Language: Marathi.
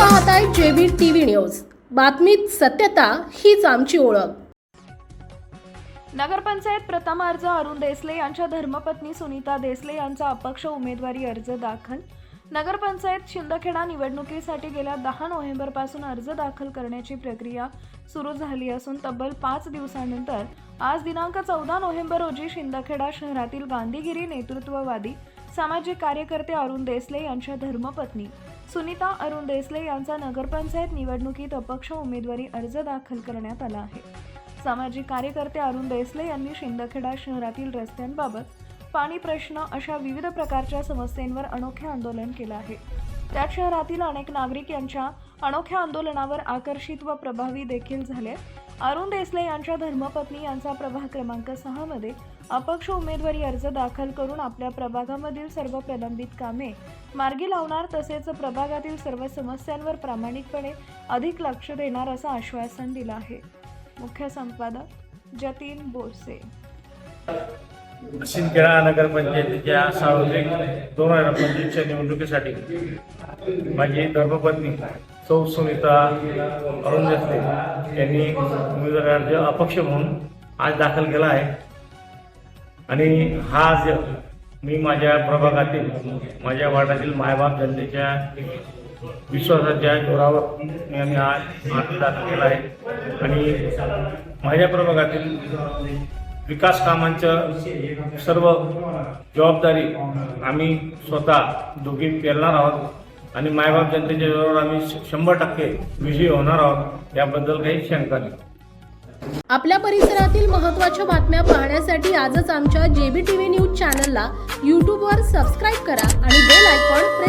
पाहताय जेबी टीव्ही न्यूज. बातमीत सत्यता हीच आमची ओळख. नगरपंचायत प्रथम अर्ज अरुण देसले यांच्या धर्मपत्नी सुनीता देसले यांचा अपक्ष उमेदवारी अर्ज दाखल. नगरपंचायत शिंदखेडा निवडणुकीसाठी गेल्या दहा नोव्हेंबरपासून अर्ज दाखल करण्याची प्रक्रिया सुरू झाली असून तब्बल पाच दिवसानंतर आज दिनांक चौदा नोव्हेंबर रोजी शिंदखेडा शहरातील गांधीगिरी नेतृत्ववादी सामाजिक कार्यकर्ते अरुण देसले यांच्या धर्मपत्नी सुनीता अरुण देसले यांचा नगरपंचायत निवडणुकीत अपक्ष उमेदवारी अर्ज दाखल करण्यात आला आहे. सामाजिक कार्यकर्ते अरुण देसले यांनी शिंदखेडा शहरातील रस्त्यांबाबत पाणी प्रश्न अशा विविध प्रकारच्या समस्यांवर अनोखे आंदोलन केलं आहे. त्यात शहरातील अनेक नागरिक यांच्या अनोख्या आंदोलनावर आकर्षित व प्रभावी देखील झाले अरुण देसले यांच्या धर्मपत्नी यांचा प्रभाग क्रमांक सहामध्ये अपक्ष उमेदवारी अर्ज दाखल करून आपल्या प्रभागामधील सर्व प्रलंबित कामे मार्गी लावणार तसेच प्रभागातील सर्व समस्यांवर प्रामाणिकपणे अधिक लक्ष देणार असं आश्वासन दिलं आहे. मुख्य संपादक जतीन बोरसे. शिंदखेडा नगरपंचायतीच्या सार्वत्रिक दोन हजार पंचवीसच्या निवडणुकीसाठी माझी धर्मपत्नी सौ सुनीता अरुण देसले यांनी उमेदवारी अर्ज अपक्ष म्हणून आज दाखल केला आहे. आणि हा अर्ज मी माझ्या प्रभागातील माझ्या वार्डातील मायबाप जनतेच्या विश्वासाच्या जोरावर मी आम्ही आज अर्ज दाखल केला आहे. आणि माझ्या प्रभागातील विकास कामांचं सर्व जबाबदारी आम्ही स्वतः दोघी पेरणार आहोत. आणि मायबाप जनतेच्या जोरावर आम्ही शंभर टक्के विजयी होणार आहोत याबद्दल काही शंका नाही. आपल्या परिसरातील महत्त्वाच्या बातम्या पाहण्यासाठी आजच आमच्या जेबी टीव्ही न्यूज चॅनलला यूट्यूबवर सबस्क्राईब करा आणि बेल आयकॉन